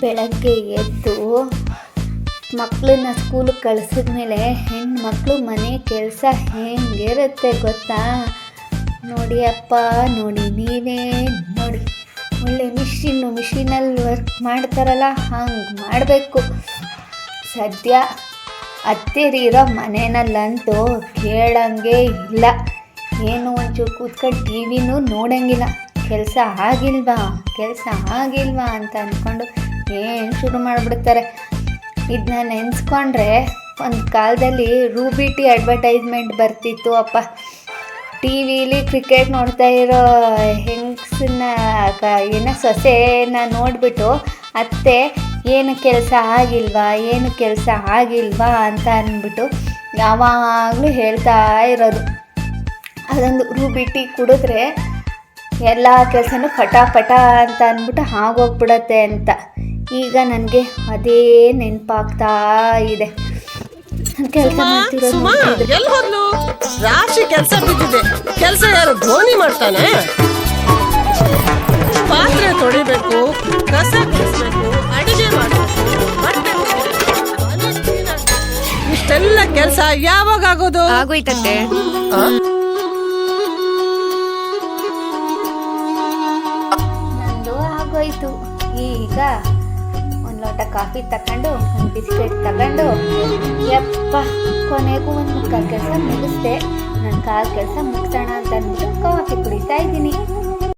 ಬೆಳಗ್ಗೆ ಎದ್ದು ಮಕ್ಕಳನ್ನ ಸ್ಕೂಲಿಗೆ ಹೆಣ್ಣು ಹೆಣ್ಮಕ್ಳು ಮನೆ ಕೆಲಸ ಹೆಂಗಿರುತ್ತೆ ಗೊತ್ತಾ? ನೋಡಿ ಅಪ್ಪ, ನೋಡಿ ನೀವೇ, ನೋಡಿ. ಒಳ್ಳೆ ಮಿಷಿನ್ನು ಮಿಷಿನಲ್ಲಿ ವರ್ಕ್ ಮಾಡ್ತಾರಲ್ಲ, ಹಂಗೆ ಮಾಡಬೇಕು. ಸದ್ಯ ಹತ್ತಿರಿರೋ ಮನೆಯಲ್ಲಂತೂ ಕೇಳಂಗೆ ಇಲ್ಲ. ಏನು ಒಂಚೂರು ಕೂತ್ಕೊಂಡು ಟಿ ವಿನೂ ನೋಡಂಗಿಲ್ಲ. ಕೆಲಸ ಆಗಿಲ್ವಾ? ಕೆಲಸ ಆಗಿಲ್ವಾ ಅಂತ ಅಂದ್ಕೊಂಡು ಏನು ಶುರು ಮಾಡಿಬಿಡ್ತಾರೆ. ಇದನ್ನ ನೆನೆಸ್ಕೊಂಡ್ರೆ ಒಂದು ಕಾಲದಲ್ಲಿ ರೂಬಿ ಟಿ ಅಡ್ವರ್ಟೈಸ್ಮೆಂಟ್ ಬರ್ತಿತ್ತು, ಅಪ್ಪ. ಟಿ ವಿಲಿ ಕ್ರಿಕೆಟ್ ನೋಡ್ತಾ ಇರೋ ಹೆಂಗ್ಸನ್ನ ಕ, ಏನೋ ಸೊಸೆನ ನೋಡಿಬಿಟ್ಟು, ಅತ್ತೆ, ಏನು ಕೆಲಸ ಆಗಿಲ್ವಾ? ಏನು ಕೆಲಸ ಆಗಿಲ್ವಾ? ಅಂತ ಅಂದ್ಬಿಟ್ಟು ಯಾವಾಗಲೂ ಹೇಳ್ತಾ ಇರೋದು. ಅದೊಂದು ರೂಬಿ ಟಿ ಕುಡಿದ್ರೆ ಎಲ್ಲ ಕೆಲಸನೂ ಪಟ ಅಂತ ಅಂದ್ಬಿಟ್ಟು ಆಗೋಗ್ಬಿಡತ್ತೆ ಅಂತ. ಈಗ ನನಗೆ ಅದೇ ನೆನಪಾಗ್ತಾ ಇದೆ. ಕೆಲಸ ರಾಶಿ ಕೆಲಸ ಬಿದ್ದಿದೆ. ಕೆಲಸ ಯಾರು ಧೋನಿ ಮಾಡ್ತಾನೆ? ಪಾತ್ರೆ ತೊಳಿಬೇಕು ಕಸ ಗುಡಿಸ್ಬೇಕು ಅಡಿಗೆ ಮಾಡಬೇಕು ಇಷ್ಟೆಲ್ಲ ಕೆಲಸ ಯಾವಾಗ ಆಗೋದು ಆಗೋಯ್ತಂತೆ? ನಂದು ಆಗೋಯ್ತು. ಈಗ ಲೋಟ ಕಾಫಿ ತಗೊಂಡು ಒಂದು ಬಿಸ್ಕೆಟ್ ತಗೊಂಡು, ಯಪ್ಪ, ಕೊನೆಗೂ ಒಂದು ಮುಕ್ಕಾಲು ಕೆಲಸ ಮುಗಿಸ್ದೆ. ನನ್ನ ಕಾಲು ಕೆಲಸ ಮುಗಿಸೋಣ ಅಂತ ಅಂದ್ಬಿಟ್ಟು ಕಾಫಿ ಕುಡಿತಾ ಇದ್ದೀನಿ.